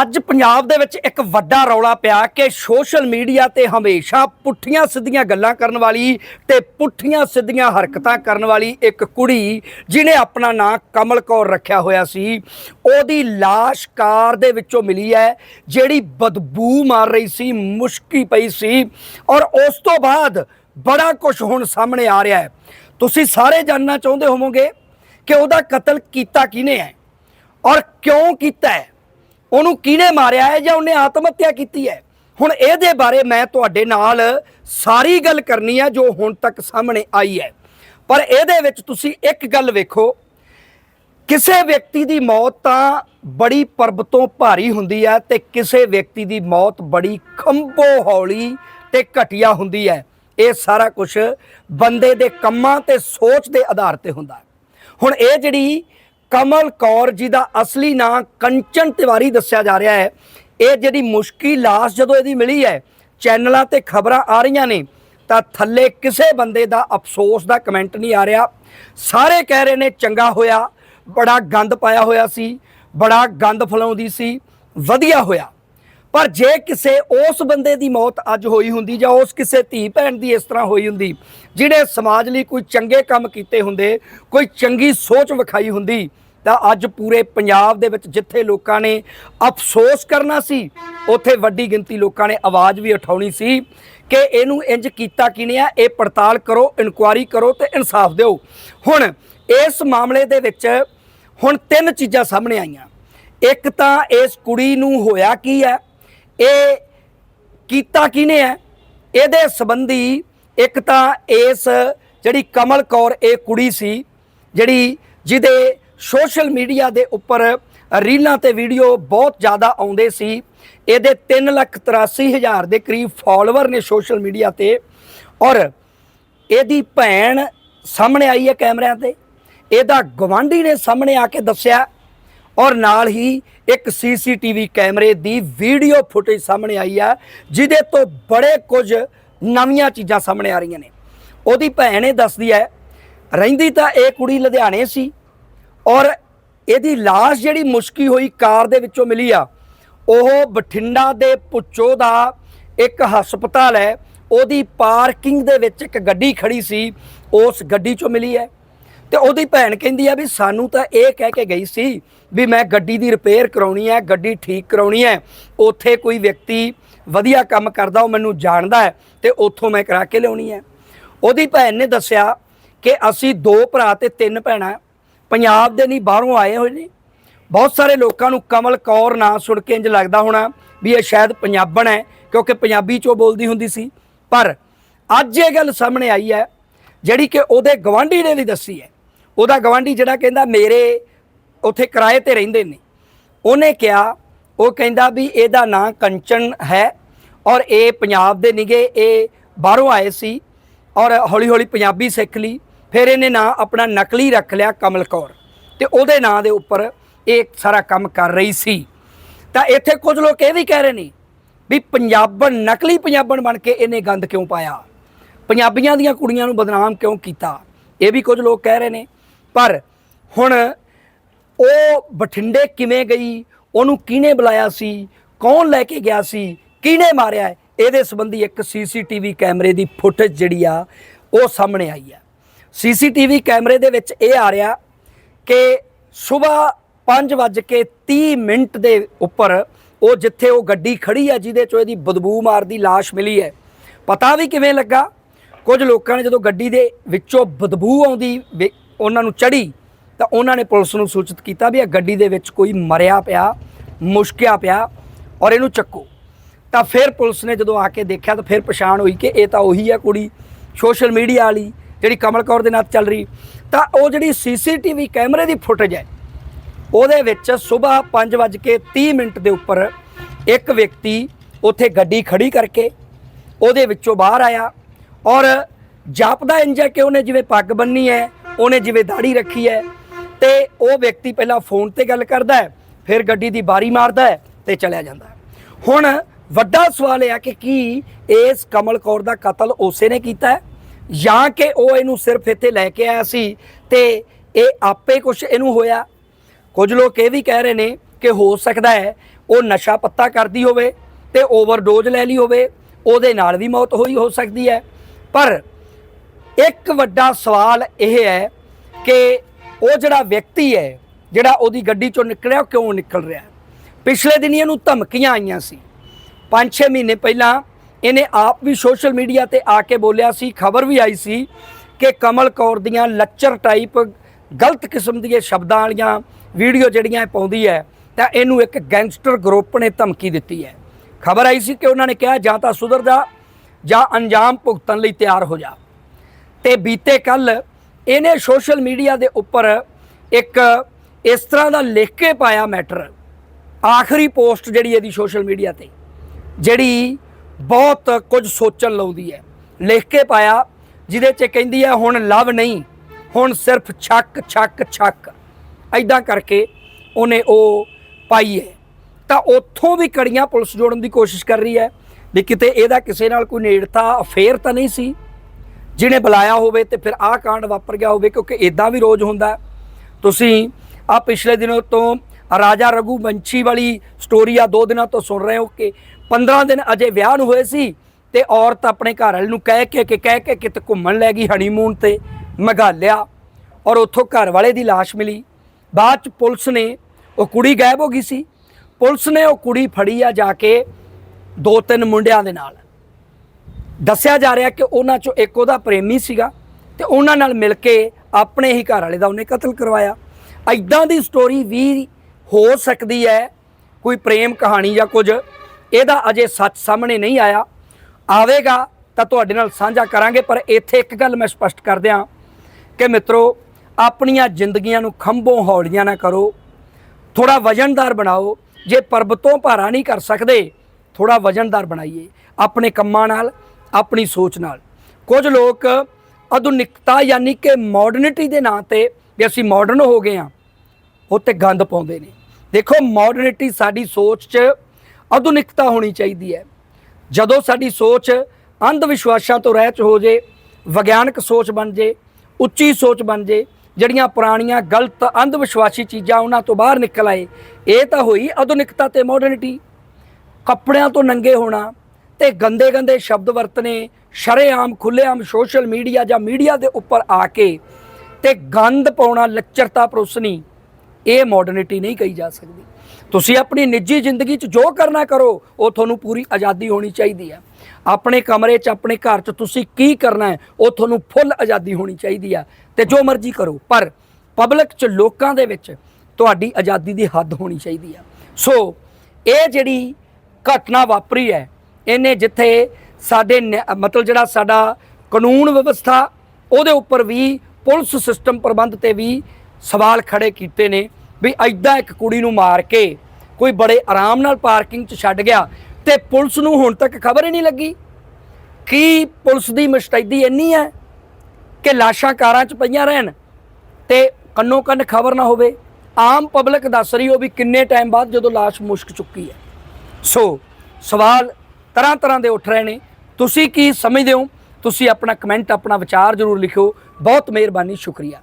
ਅੱਜ ਪੰਜਾਬ ਦੇ ਵਿੱਚ ਇੱਕ ਵੱਡਾ ਰੌਲਾ ਪਿਆ ਕਿ ਸੋਸ਼ਲ ਮੀਡੀਆ ਤੇ ਹਮੇਸ਼ਾ ਪੁੱਠੀਆਂ ਸਿੱਧੀਆਂ ਗੱਲਾਂ ਕਰਨ ਵਾਲੀ ਤੇ ਪੁੱਠੀਆਂ ਸਿੱਧੀਆਂ ਹਰਕਤਾਂ ਕਰਨ ਵਾਲੀ ਇੱਕ ਕੁੜੀ ਜਿਨੇ ਆਪਣਾ ਨਾਂ ਕਮਲ ਕੌਰ ਰੱਖਿਆ ਹੋਇਆ ਸੀ। ਉਹਦੀ ਲਾਸ਼ ਕਾਰ ਦੇ ਵਿੱਚੋਂ ਮਿਲੀ ਹੈ, ਜਿਹੜੀ ਬਦਬੂ ਮਾਰ ਰਹੀ ਸੀ, ਮੁਸ਼ਕੀ ਪਈ ਸੀ ਔਰ ਉਸ ਤੋਂ ਬਾਅਦ ਬੜਾ ਕੁਝ ਹੁਣ ਸਾਹਮਣੇ ਆ ਰਿਹਾ ਹੈ। ਤੁਸੀਂ ਸਾਰੇ ਜਾਣਨਾ ਚਾਹੁੰਦੇ ਹੋਵੋਗੇ ਕਿ ਉਹਦਾ ਕਤਲ ਕੀਤਾ ਕਿਹਨੇ ਹੈ ਔਰ ਕਿਉਂ ਕੀਤਾ ਹੈ? ਉਹਨੂੰ ਕਿਹਨੇ ਮਾਰਿਆ ਹੈ ਜਾਂ ਉਹਨੇ ਆਤਮ ਹੱਤਿਆ ਕੀਤੀ ਹੈ? ਹੁਣ ਇਹਦੇ ਬਾਰੇ ਮੈਂ ਤੁਹਾਡੇ ਨਾਲ ਸਾਰੀ ਗੱਲ ਕਰਨੀ ਹੈ ਜੋ ਹੁਣ ਤੱਕ ਸਾਹਮਣੇ ਆਈ ਹੈ। ਪਰ ਇਹਦੇ ਵਿੱਚ ਤੁਸੀਂ ਇੱਕ ਗੱਲ ਵੇਖੋ, ਕਿਸੇ ਵਿਅਕਤੀ ਦੀ ਮੌਤ ਤਾਂ ਬੜੀ ਪਰਬਤੋਂ ਭਾਰੀ ਹੁੰਦੀ ਹੈ ਤੇ ਕਿਸੇ ਵਿਅਕਤੀ ਦੀ ਮੌਤ ਬੜੀ ਖੰਭੋ ਹੌਲੀ ਤੇ ਘਟੀਆ ਹੁੰਦੀ ਹੈ। ਇਹ ਸਾਰਾ ਕੁਝ ਬੰਦੇ ਦੇ ਕੰਮਾਂ ਤੇ ਸੋਚ ਦੇ ਆਧਾਰ ਤੇ ਹੁੰਦਾ। ਹੁਣ ਇਹ ਜਿਹੜੀ ਕਮਲ ਕੌਰ ਜੀ ਦਾ ਅਸਲੀ ਨਾਂ ਕੰਚਨ ਤਿਵਾਰੀ ਦੱਸਿਆ ਜਾ ਰਿਹਾ ਹੈ। ਇਹ ਜਿਹੜੀ ਮੁਸ਼ਕੀ ਲਾਸ਼ ਜਦੋਂ ਇਹਦੀ ਮਿਲੀ ਹੈ, ਚੈਨਲਾਂ ਤੇ ਖਬਰਾਂ ਆ ਰਹੀਆਂ ਨੇ, ਤਾਂ ਥੱਲੇ ਕਿਸੇ ਬੰਦੇ ਦਾ ਅਫਸੋਸ ਦਾ ਕਮੈਂਟ ਨਹੀਂ ਆ ਰਿਹਾ। ਸਾਰੇ ਕਹਿ ਰਹੇ ਨੇ ਚੰਗਾ ਹੋਇਆ, ਬੜਾ ਗੰਦ ਪਾਇਆ ਹੋਇਆ ਸੀ, ਬੜਾ ਗੰਦ ਫਲਾਉਂਦੀ ਸੀ, ਵਧੀਆ ਹੋਇਆ। ਪਰ ਜੇ ਕਿਸੇ ਉਸ ਬੰਦੇ ਦੀ ਮੌਤ ਅੱਜ ਹੋਈ ਹੁੰਦੀ ਜਾਂ ਉਸ ਕਿਸੇ ਧੀ ਭੈਣ ਦੀ ਇਸ ਤਰ੍ਹਾਂ ਹੋਈ ਹੁੰਦੀ ਜਿਹੜੇ ਸਮਾਜ ਲਈ ਕੋਈ ਚੰਗੇ ਕੰਮ ਕੀਤੇ ਹੁੰਦੇ, ਕੋਈ ਚੰਗੀ ਸੋਚ ਵਿਖਾਈ ਹੁੰਦੀ ਤਾਂ ਅੱਜ ਪੂਰੇ ਪੰਜਾਬ ਦੇ ਵਿੱਚ ਜਿੱਥੇ ਲੋਕਾਂ ਨੇ ਅਫਸੋਸ ਕਰਨਾ ਸੀ, ਉੱਥੇ ਵੱਡੀ ਗਿਣਤੀ ਲੋਕਾਂ ਨੇ ਆਵਾਜ਼ ਵੀ ਉਠਾਉਣੀ ਸੀ ਕਿ ਇਹਨੂੰ ਇੰਜ ਕੀਤਾ ਕਿਨੇ ਆ? ਇਹ ਪੜਤਾਲ ਕਰੋ, ਇਨਕੁਆਰੀ ਕਰੋ ਤੇ ਇਨਸਾਫ ਦਿਓ। ਹੁਣ ਇਸ ਮਾਮਲੇ ਦੇ ਵਿੱਚ ਹੁਣ ਤਿੰਨ ਚੀਜ਼ਾਂ ਸਾਹਮਣੇ ਆਈਆਂ। ਇੱਕ ਤਾਂ ਇਸ ਕੁੜੀ ਨੂੰ ਹੋਇਆ ਕੀ ਹੈ ਇਹ ਕੀਤਾ ਕਿਨੇ ਹੈ ਇਹਦੇ ਸੰਬੰਧੀ ਇੱਕ ਤਾਂ ਇਸ ਜਿਹੜੀ ਕਮਲ ਕੌਰ ਇਹ ਕੁੜੀ ਸੀ, ਜਿਹੜੀ ਜਿਹਦੇ ਸੋਸ਼ਲ ਮੀਡੀਆ ਦੇ ਉੱਪਰ ਰੀਲਾਂ ਤੇ ਵੀਡੀਓ ਬਹੁਤ ਜ਼ਿਆਦਾ ਆਉਂਦੇ ਸੀ। ਇਹਦੇ 383000 ਦੇ ਕਰੀਬ ਫਾਲੋਅਰ ਨੇ ਸੋਸ਼ਲ ਮੀਡੀਆ ਤੇ। ਔਰ ਇਹਦੀ ਭੈਣ ਸਾਹਮਣੇ ਆਈ ਹੈ ਕੈਮਰਿਆਂ ਤੇ। ਇਹਦਾ ਗਵਾਂਢੀ ਨੇ ਸਾਹਮਣੇ ਆ ਕੇ ਦੱਸਿਆ। ਔਰ ਨਾਲ ਹੀ ਇੱਕ ਸੀਸੀਟੀਵੀ ਕੈਮਰੇ ਦੀ ਵੀਡੀਓ ਫੁਟੇਜ ਸਾਹਮਣੇ ਆਈ ਆ, ਜਿਹਦੇ ਤੋਂ ਬੜੇ ਕੁਝ ਨਵੀਆਂ ਚੀਜ਼ਾਂ ਸਾਹਮਣੇ ਆ ਰਹੀਆਂ ਨੇ। ਉਹਦੀ ਭੈਣ ਇਹ ਦੱਸਦੀ ਹੈ, ਰਹਿੰਦੀ ਤਾਂ ਇਹ ਕੁੜੀ ਲੁਧਿਆਣੇ ਸੀ ਔਰ ਇਹਦੀ ਲਾਸ਼ ਜਿਹੜੀ ਮੁਸ਼ਕੀ ਹੋਈ ਕਾਰ ਦੇ ਵਿੱਚੋਂ ਮਿਲੀ ਆ, ਉਹ ਬਠਿੰਡਾ ਦੇ ਪੁੱਚੋ ਦਾ ਇੱਕ ਹਸਪਤਾਲ ਹੈ, ਉਹਦੀ ਪਾਰਕਿੰਗ ਦੇ ਵਿੱਚ ਇੱਕ ਗੱਡੀ ਖੜੀ ਸੀ, ਉਸ ਗੱਡੀ ਚੋਂ ਮਿਲੀ ਹੈ। ਤੇ ਉਹਦੀ ਭੈਣ ਕਹਿੰਦੀ ਆ ਵੀ ਸਾਨੂੰ ਤਾਂ ਇਹ ਕਹਿ ਕੇ ਗਈ ਸੀ ਵੀ ਮੈਂ ਗੱਡੀ ਦੀ ਰਿਪੇਅਰ ਕਰਾਉਣੀ ਹੈ, ਗੱਡੀ ਠੀਕ ਕਰਾਉਣੀ ਹੈ, ਉੱਥੇ ਕੋਈ ਵਿਅਕਤੀ ਵਧੀਆ ਕੰਮ ਕਰਦਾ, ਉਹ ਮੈਨੂੰ ਜਾਣਦਾ ਹੈ ਤੇ ਉੱਥੋਂ ਮੈਂ ਕਰਾ ਕੇ ਲਿਆਉਣੀ ਹੈ। ਉਹਦੀ ਭੈਣ ਨੇ ਦੱਸਿਆ ਕਿ ਅਸੀਂ ਦੋ ਭਰਾ ਤੇ ਤਿੰਨ ਭੈਣਾਂ ਪੰਜਾਬ ਦੇ ਨਹੀਂ, ਬਾਹਰੋਂ ਆਏ ਹੋਏ ਨੇ। ਬਹੁਤ ਸਾਰੇ ਲੋਕਾਂ ਨੂੰ ਕਮਲ ਕੌਰ ਨਾਂ ਸੁਣ ਕੇ ਇੰਜ ਲੱਗਦਾ ਹੋਣਾ ਵੀ ਇਹ ਸ਼ਾਇਦ ਪੰਜਾਬਣ ਹੈ, ਕਿਉਂਕਿ ਪੰਜਾਬੀ ਚੋਂ ਬੋਲਦੀ ਹੁੰਦੀ ਸੀ। ਪਰ ਅੱਜ ਇਹ ਗੱਲ ਸਾਹਮਣੇ ਆਈ ਹੈ, ਜਿਹੜੀ ਕਿ ਉਹਦੇ ਗਵਾਂਢੀ ਨੇ ਵੀ ਦੱਸੀ ਹੈ। ਉਹਦਾ ਗਵਾਂਢੀ ਜਿਹੜਾ ਕਹਿੰਦਾ, ਮੇਰੇ ਉੱਥੇ ਕਿਰਾਏ ਤੇ ਰਹਿੰਦੇ ਨੇ। ਉਹਨੇ ਕਿਹਾ, ਉਹ ਕਹਿੰਦਾ ਵੀ ਇਹਦਾ ਨਾਂ ਕੰਚਨ ਹੈ ਔਰ ਇਹ ਪੰਜਾਬ ਦੇ ਨਿਗੇ, ਇਹ ਬਾਹਰੋਂ ਆਏ ਸੀ ਔਰ ਹੌਲੀ ਹੌਲੀ ਪੰਜਾਬੀ ਸਿੱਖ ਲਈ। ਫਿਰ ਇਹਨੇ ਨਾਂ ਆਪਣਾ ਨਕਲੀ ਰੱਖ ਲਿਆ ਕਮਲ ਕੌਰ ਤੇ ਉਹਦੇ ਨਾਂ ਦੇ ਉੱਪਰ ਇਹ ਸਾਰਾ ਕੰਮ ਕਰ ਰਹੀ ਸੀ। ਤਾਂ ਇੱਥੇ ਕੁਝ ਲੋਕ ਇਹ ਵੀ ਕਹਿ ਰਹੇ ਨੇ ਵੀ ਪੰਜਾਬਣ, ਨਕਲੀ ਪੰਜਾਬਣ ਬਣ ਕੇ ਇਹਨੇ ਗੰਦ ਕਿਉਂ ਪਾਇਆ? ਪੰਜਾਬੀਆਂ ਦੀਆਂ ਕੁੜੀਆਂ ਨੂੰ ਬਦਨਾਮ ਕਿਉਂ ਕੀਤਾ? ਇਹ ਵੀ ਕੁਝ ਲੋਕ ਕਹਿ ਰਹੇ ਨੇ। ਪਰ ਹੁਣ ਉਹ ਬਠਿੰਡੇ ਕਿਵੇਂ ਗਈ? ਉਹਨੂੰ ਕਿਹਨੇ ਬੁਲਾਇਆ ਸੀ? ਕੌਣ ਲੈ ਕੇ ਗਿਆ ਸੀ? ਕਿਹਨੇ ਮਾਰਿਆ? ਇਹਦੇ ਸੰਬੰਧੀ ਇੱਕ ਸੀਸੀਟੀਵੀ ਕੈਮਰੇ ਦੀ ਫੁਟੇਜ ਜਿਹੜੀ ਆ, ਉਹ ਸਾਹਮਣੇ ਆਈ ਆ। ਸੀਸੀਟੀਵੀ ਕੈਮਰੇ ਦੇ ਵਿੱਚ ਇਹ ਆ ਰਿਹਾ ਕਿ ਸਵੇਰ 5:30 ਮਿੰਟ ਦੇ ਉੱਪਰ ਉਹ ਜਿੱਥੇ ਉਹ ਗੱਡੀ ਖੜੀ ਆ ਜਿਹਦੇ ਚੋਂ ਇਹਦੀ ਬਦਬੂ ਮਾਰਦੀ ਲਾਸ਼ ਮਿਲੀ ਹੈ। ਪਤਾ ਵੀ ਕਿਵੇਂ ਲੱਗਾ? ਕੁਝ ਲੋਕਾਂ ਨੇ ਜਦੋਂ ਗੱਡੀ ਦੇ ਵਿੱਚੋਂ ਬਦਬੂ ਆਉਂਦੀ ਵੇ- ਉਹਨਾਂ ਨੂੰ ਚੜੀ, ਤਾਂ ਉਹਨਾਂ ਨੇ ਪੁਲਿਸ ਨੂੰ ਸੂਚਿਤ ਕੀਤਾ ਵੀ ਇਹ ਗੱਡੀ ਦੇ ਵਿੱਚ ਕੋਈ ਮਰਿਆ ਪਿਆ, ਮੁਸ਼ਕਿਆ ਪਿਆ ਔਰ ਇਹਨੂੰ ਚੱਕੋ। ਤਾਂ ਫਿਰ ਪੁਲਿਸ ਨੇ ਜਦੋਂ ਆ ਕੇ ਦੇਖਿਆ ਤਾਂ ਫਿਰ ਪਛਾਣ ਹੋਈ ਕਿ ਇਹ ਤਾਂ ਉਹੀ ਆ ਕੁੜੀ, ਸੋਸ਼ਲ ਮੀਡੀਆ ਵਾਲੀ ਜਿਹੜੀ ਕਮਲ ਕੌਰ ਦੇ ਨਾਲ ਚੱਲ ਰਹੀ, ਤਾਂ ਉਹ ਜਿਹੜੀ ਸੀਸੀਟੀਵੀ ਕੈਮਰੇ ਦੀ ਫੁਟੇਜ ਹੈ, ਉਹਦੇ ਵਿੱਚ ਸਵੇਰ 5:30 ਮਿੰਟ ਦੇ ਉੱਪਰ ਇੱਕ ਵਿਅਕਤੀ ਉੱਥੇ ਗੱਡੀ ਖੜੀ ਕਰਕੇ ਉਹਦੇ ਵਿੱਚੋਂ ਬਾਹਰ ਆਇਆ ਔਰ ਜਾਪਦਾ ਇੰਜ ਹੈ ਕਿ ਉਹਨੇ ਜਿਵੇਂ ਪੱਗ ਬੰਨੀ ਹੈ, ਉਹਨੇ ਜਿਵੇਂ ਦਾੜੀ ਰੱਖੀ ਹੈ ਤੇ ਉਹ ਵਿਅਕਤੀ ਪਹਿਲਾਂ ਫੋਨ ਤੇ ਗੱਲ ਕਰਦਾ ਹੈ, ਫਿਰ ਗੱਡੀ ਦੀ ਬਾਰੀ ਮਾਰਦਾ ਹੈ ਤੇ ਚਲਿਆ ਜਾਂਦਾ ਹੈ। ਹੁਣ ਵੱਡਾ ਸਵਾਲ ਇਹ ਹੈ ਕਿ ਕੀ ਇਸ ਕਮਲ ਕੌਰ ਦਾ ਕਤਲ ਉਸੇ ਨੇ ਕੀਤਾ ਹੈ? ਜਾਂ ਕਿ ਉਹ ਇਹਨੂੰ ਸਿਰਫ ਇੱਥੇ ਲੈ ਕੇ ਆਇਆ ਸੀ ਤੇ ਇਹ ਆਪੇ ਕੁਝ ਇਹਨੂੰ ਹੋਇਆ। ਕੁਝ ਲੋਕ ਇਹ ਵੀ ਕਹਿ ਰਹੇ ਨੇ ਕਿ ਹੋ ਸਕਦਾ ਹੈ ਉਹ ਨਸ਼ਾ ਪੱਤਾ ਕਰਦੀ ਹੋਵੇ ਤੇ ਓਵਰਡੋਜ਼ ਲੈ ਲਈ ਹੋਵੇ, ਉਹਦੇ ਨਾਲ ਵੀ ਮੌਤ ਹੋਈ ਹੋ ਸਕਦੀ ਹੈ। ਪਰ ਇੱਕ ਵੱਡਾ ਸਵਾਲ ਇਹ ਹੈ ਕਿ ਉਹ ਜਿਹੜਾ ਵਿਅਕਤੀ ਹੈ, ਜਿਹੜਾ ਉਹਦੀ ਗੱਡੀ ਚੋਂ ਨਿਕਲਿਆ, ਉਹ ਕਿਉਂ ਨਿਕਲ ਰਿਹਾ ਪਿਛਲੇ ਦਿਨੀ ਇਹਨੂੰ ਧਮਕੀਆਂ ਆਈਆਂ ਸੀ। 5-6 ਮਹੀਨੇ ਪਹਿਲਾਂ ਇਹਨੇ ਆਪ ਵੀ ਸੋਸ਼ਲ ਮੀਡੀਆ ਤੇ ਆ ਕੇ ਬੋਲਿਆ ਸੀ, ਖਬਰ ਵੀ ਆਈ ਸੀ ਕਿ ਕਮਲ ਕੌਰ ਦੀਆਂ ਲੈਕਚਰ ਟਾਈਪ ਗਲਤ ਕਿਸਮ ਦੀਆਂ ਸ਼ਬਦਾਂ ਵਾਲੀਆਂ ਵੀਡੀਓ ਜਿਹੜੀਆਂ ਇਹ ਪਾਉਂਦੀ ਹੈ, ਤਾਂ ਇਹਨੂੰ ਇੱਕ ਗੈਂਗਸਟਰ ਗਰੁੱਪ ਨੇ ਧਮਕੀ ਦਿੱਤੀ ਹੈ। ਖਬਰ ਆਈ ਸੀ ਕਿ ਉਹਨਾਂ ਨੇ ਕਿਹਾ, ਜਾਂ ਤਾਂ ਸੁਧਰ ਜਾ ਜਾਂ ਅੰਜਾਮ ਭੁਗਤਣ ਲਈ ਤਿਆਰ ਹੋ ਜਾ। ਤੇ ਬੀਤੇ ਕੱਲ ਇਹਨੇ ਸੋਸ਼ਲ ਮੀਡੀਆ ਦੇ ਉੱਪਰ ਇੱਕ ਇਸ ਤਰ੍ਹਾਂ ਦਾ ਲਿਖ ਕੇ ਪਾਇਆ ਮੈਟਰ ਆਖਰੀ ਪੋਸਟ ਜਿਹੜੀ ਇਹਦੀ ਸੋਸ਼ਲ ਮੀਡੀਆ ਤੇ, ਜਿਹੜੀ ਬਹੁਤ ਕੁਝ ਸੋਚਣ ਲਾਉਂਦੀ ਹੈ। ਲਿਖ ਕੇ ਪਾਇਆ, ਜਿਹਦੇ 'ਚ ਕਹਿੰਦੀ ਹੈ, ਹੁਣ ਲਵ ਨਹੀਂ, ਹੁਣ ਸਿਰਫ ਛੱਕ ਛੱਕ ਛੱਕ। ਐਦਾਂ ਕਰਕੇ ਉਹਨੇ ਉਹ ਪਾਈ ਹੈ। ਤਾਂ ਉੱਥੋਂ ਵੀ ਕੜੀਆਂ ਪੁਲਿਸ ਜੋੜਨ ਦੀ ਕੋਸ਼ਿਸ਼ ਕਰ ਰਹੀ ਹੈ ਵੀ ਕਿਤੇ ਇਹਦਾ ਕਿਸੇ ਨਾਲ ਕੋਈ ਨੇੜਤਾ ਅਫੇਅਰ ਤਾਂ ਨਹੀਂ ਸੀ। ਜਿਹਨੇ ਬੁਲਾਇਆ ਹੋਵੇ ਤੇ ਫਿਰ ਆਹ ਕਾਂਡ ਵਾਪਰ ਗਿਆ ਹੋਵੇ, ਕਿਉਂਕਿ ਇਦਾਂ ਵੀ ਰੋਜ਼ ਹੁੰਦਾ ਤੁਸੀਂ ਆ ਪਿਛਲੇ ਦਿਨੋਂ ਤੋਂ ਰਾਜਾ ਰਘੂ ਬੰਛੀ ਵਾਲੀ ਸਟੋਰੀ ਆ, ਦੋ ਦਿਨਾਂ ਤੋਂ ਸੁਣ ਰਹੇ ਹੋ ਕਿ 15 ਦਿਨ ਅਜੇ ਵਿਆਹ ਨੂੰ ਹੋਏ ਸੀ ਤੇ ਔਰਤ ਆਪਣੇ ਘਰ ਵਾਲੇ ਨੂੰ ਕਹਿ ਕੇ ਕਿ ਕਹਿ ਕੇ ਕਿਤੇ ਘੁੰਮਣ ਲੈ ਗਈ ਹਨੀਮੂਨ ਤੇ ਮਗਾਲਿਆ ਔਰ ਉੱਥੋਂ ਘਰ ਵਾਲੇ ਦੀ ਲਾਸ਼ ਮਿਲੀ। ਬਾਅਦ ਚ ਪੁਲਿਸ ਨੇ, ਉਹ ਕੁੜੀ ਗਾਇਬ ਹੋ ਗਈ ਸੀ। ਪੁਲਿਸ ਨੇ ਉਹ ਕੁੜੀ ਫੜੀ ਆ ਜਾ ਕੇ ਦੋ ਤਿੰਨ ਮੁੰਡਿਆਂ ਦੇ ਨਾਲ। ਦੱਸਿਆ ਜਾ ਰਿਹਾ ਕਿ ਉਹਨਾਂ ਚੋਂ ਇੱਕ ਉਹਦਾ ਪ੍ਰੇਮੀ ਸੀਗਾ ਤੇ ਉਹਨਾਂ ਨਾਲ ਮਿਲ ਕੇ ਆਪਣੇ ਹੀ ਘਰ ਵਾਲੇ ਦਾ ਉਹਨੇ ਕਤਲ ਕਰਵਾਇਆ। ਐਦਾਂ ਦੀ ਸਟੋਰੀ ਵੀ ਹੋ ਸਕਦੀ ਹੈ, ਕੋਈ ਪ੍ਰੇਮ ਕਹਾਣੀ ਜਾਂ ਕੁਝ। ਇਹਦਾ ਅਜੇ ਸੱਚ ਸਾਹਮਣੇ ਨਹੀਂ ਆਇਆ। ਆਵੇਗਾ ਤਾਂ ਤੁਹਾਡੇ ਨਾਲ ਸਾਂਝਾ ਕਰਾਂਗੇ, ਪਰ ਇੱਥੇ ਇੱਕ ਗੱਲ ਮੈਂ ਸਪਸ਼ਟ ਕਰ ਦਿਆਂ ਕਿ ਮਿੱਤਰੋ, ਆਪਣੀਆਂ ਜ਼ਿੰਦਗੀਆਂ ਨੂੰ ਖੰਭੋਂ ਹੌਲੀਆਂ ਨਾ ਕਰੋ। ਥੋੜਾ ਵਜਨਦਾਰ ਬਣਾਓ। ਜੇ ਪਰਬਤੋਂ ਭਾਰਾ ਨਹੀਂ ਕਰ ਸਕਦੇ ਥੋੜਾ ਵਜਨਦਾਰ ਬਣਾਈਏ। ਆਪਣੇ ਕੰਮਾਂ ਨਾਲ, ਆਪਣੀ ਸੋਚ ਨਾਲ। ਕੁਝ ਲੋਕ ਆਧੁਨਿਕਤਾ ਯਾਨੀ ਕਿ ਮਾਡਰਨਿਟੀ ਦੇ ਨਾਂ ਤੇ ਵੀ ਅਸੀਂ ਮਾਡਰਨ ਹੋ ਗਏ ਆ ਉਹ ਤੇ ਗੰਦ ਪਾਉਂਦੇ ਨੇ। ਦੇਖੋ ਮਾਡਰਨਿਟੀ ਸਾਡੀ ਸੋਚ 'ਚ ਆਧੁਨਿਕਤਾ ਹੋਣੀ ਚਾਹੀਦੀ ਹੈ। ਜਦੋਂ ਸਾਡੀ ਸੋਚ ਅੰਧ ਵਿਸ਼ਵਾਸਾਂ ਤੋਂ ਰਹਿਤ ਹੋ ਜੇ, ਵਿਗਿਆਨਕ ਸੋਚ ਬਣ ਜੇ, ਉੱਚੀ ਸੋਚ ਬਣ ਜੇ, ਜਿਹੜੀਆਂ ਪੁਰਾਣੀਆਂ ਗਲਤ ਅੰਧ ਵਿਸ਼ਵਾਸੀ ਚੀਜ਼ਾਂ ਉਹਨਾਂ ਤੋਂ ਬਾਹਰ ਨਿਕਲ ਆਏ, ਇਹ ਤਾਂ ਹੋਈ ਆਧੁਨਿਕਤਾ ਤੇ ਮਾਡਰਨਿਟੀ ਕੱਪੜਿਆਂ ਤੋਂ ਨੰਗੇ ਹੋਣਾ ਤੇ ਗੰਦੇ ਗੰਦੇ ਸ਼ਬਦ ਵਰਤਨੇ, ਸ਼ਰੇਆਮ ਖੁੱਲੇਆਮ ਸੋਸ਼ਲ ਮੀਡੀਆ ਜਾਂ ਮੀਡੀਆ ਦੇ ਉੱਪਰ ਆ ਕੇ ਤੇ ਗੰਦ ਪਾਉਣਾ, ਲੱਚਰਤਾ ਪਰੋਸਣੀ, ਇਹ ਮਾਡਰਨਿਟੀ ਨਹੀਂ ਕਹੀ ਜਾ ਸਕਦੀ। ਤੁਸੀਂ ਆਪਣੀ ਨਿੱਜੀ ਜ਼ਿੰਦਗੀ 'ਚ ਜੋ ਕਰਨਾ ਕਰੋ, ਉਹ ਤੁਹਾਨੂੰ ਪੂਰੀ ਆਜ਼ਾਦੀ ਹੋਣੀ ਚਾਹੀਦੀ ਹੈ। ਆਪਣੇ ਕਮਰੇ 'ਚ, ਆਪਣੇ ਘਰ 'ਚ ਤੁਸੀਂ ਕੀ ਕਰਨਾ ਹੈ, ਉਹ ਤੁਹਾਨੂੰ ਫੁੱਲ ਆਜ਼ਾਦੀ ਹੋਣੀ ਚਾਹੀਦੀ ਆ ਤੇ ਜੋ ਮਰਜ਼ੀ ਕਰੋ, ਪਰ ਪਬਲਿਕ 'ਚ, ਲੋਕਾਂ ਦੇ ਵਿੱਚ ਤੁਹਾਡੀ ਆਜ਼ਾਦੀ ਦੀ ਹੱਦ ਹੋਣੀ ਚਾਹੀਦੀ ਆ ਸੋ, ਇਹ ਜਿਹੜੀ ਘਟਨਾ ਵਾਪਰੀ ਹੈ, ਇਹਨੇ ਜਿੱਥੇ ਸਾਡੇ ਨਿਆ- ਮਤਲਬ ਜਿਹੜਾ ਸਾਡਾ ਕਾਨੂੰਨ ਵਿਵਸਥਾ, ਉਹਦੇ ਉੱਪਰ ਵੀ ਪੁਲਿਸ ਸਿਸਟਮ ਪ੍ਰਬੰਧ ਤੇ ਵੀ ਸਵਾਲ ਖੜੇ ਕੀਤੇ ਨੇ ਵੀ ਐਦਾਂ ਇੱਕ ਕੁੜੀ ਨੂੰ ਮਾਰ ਕੇ ਕੋਈ ਬੜੇ ਆਰਾਮ ਨਾਲ ਪਾਰਕਿੰਗ 'ਚ ਛੱਡ ਗਿਆ ਤੇ ਪੁਲਿਸ ਨੂੰ ਹੁਣ ਤੱਕ ਖਬਰ ਹੀ ਨਹੀਂ ਲੱਗੀ। ਕੀ ਪੁਲਿਸ ਦੀ ਮੁਸ਼ਤੈਦੀ ਇੰਨੀ ਹੈ ਕਿ ਲਾਸ਼ਾਂ ਕਾਰਾਂ 'ਚ ਪਈਆਂ ਰਹਿਣ ਤੇ ਕੰਨੋ ਕੰਨ ਖਬਰ ਨਾ ਹੋਵੇ? ਆਮ ਪਬਲਿਕ ਦੱਸ ਰਹੀ ਹੋ ਵੀ ਕਿੰਨੇ ਟਾਈਮ ਬਾਅਦ ਜਦੋਂ ਲਾਸ਼ ਮੁਸ਼ਕ ਚੁੱਕੀ ਹੈ। ਸੋ ਸਵਾਲ ਤਰ੍ਹਾਂ ਤਰ੍ਹਾਂ ਦੇ ਉੱਠ ਰਹੇ ਨੇ। ਤੁਸੀਂ ਕੀ ਸਮਝਦੇ ਹੋ? ਤੁਸੀਂ ਆਪਣਾ ਕਮੈਂਟ, ਆਪਣਾ ਵਿਚਾਰ ਜ਼ਰੂਰ ਲਿਖਿਓ। ਬਹੁਤ ਮਿਹਰਬਾਨੀ, ਸ਼ੁਕਰੀਆ।